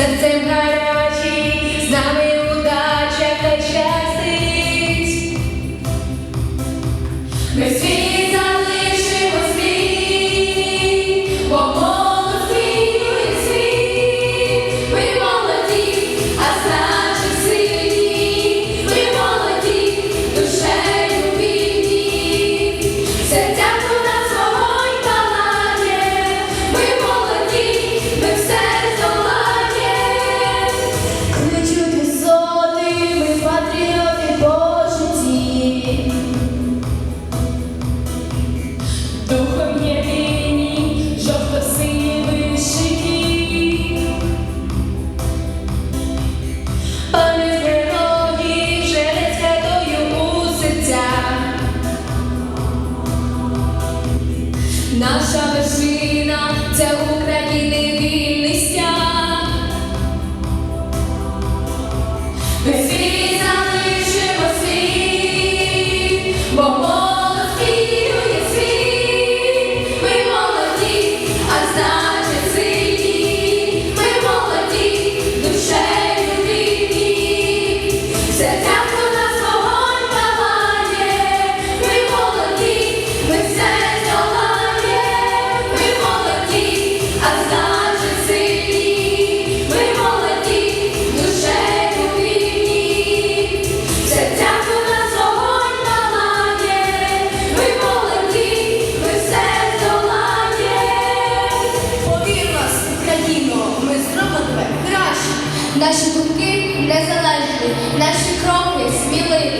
September. Наша вершина Наші думки незалежні, наші кроки сміливі.